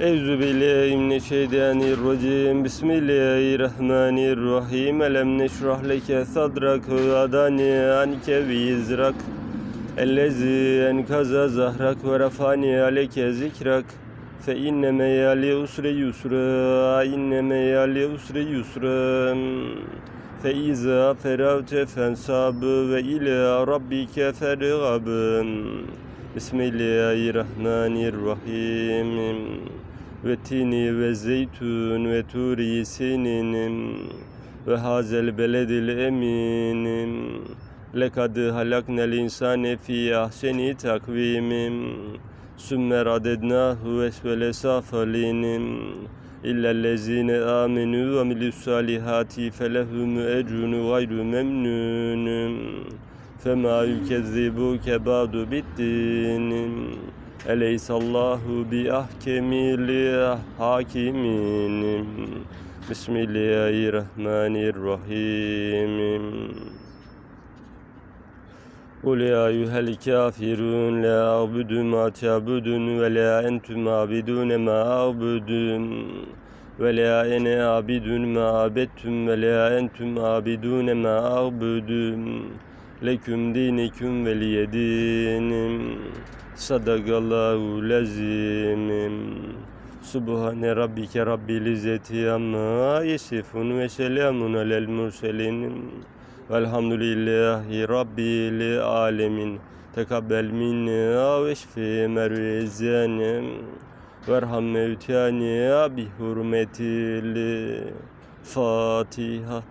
Euzu billahi mineşşeytanirracim. Bismillahirrahmanirrahim. Elem neşrah leke sadrak ve adani anke vizrak. Ellezi enkaza zahrak ve rafani aleke zikrak. Fe inne meyali usre yusra. İnne meyali usre yusra. Fe iza feravte fensab ve ila rabbike fergab. Bismillahirrahmanirrahim. Ve tini ve zeytun ve turi sinin ve hazel beledil eminim. Lekad halaknel insane fi ahseni takvimim. Sümme radednahu esfele safalinim. İllellezine amenu ve amilus salihati felehum ecrun gayru memnunum. فما يكذبوك بعد بالدين أليس الله بأحكم الحاكمين بسم الله الرحمن الرحيم قل يا أيها الكافرون لا أعبد ما تعبدون ولا أنتم عابدون ما أعبد ولا أنا عابد ما عبدتم ولا أنتم عابدون ما أعبد Leküm dinikum veliyedim. Sadakallahu lazimim. Subhane rabbike rabbil izzeti amma yesifun ve selamun alel murselin. Velhamdülillahi rabbil alemin. Tekabbel minna ve şfi mervezanem. Verham mevtani bi hurmetil Fatiha.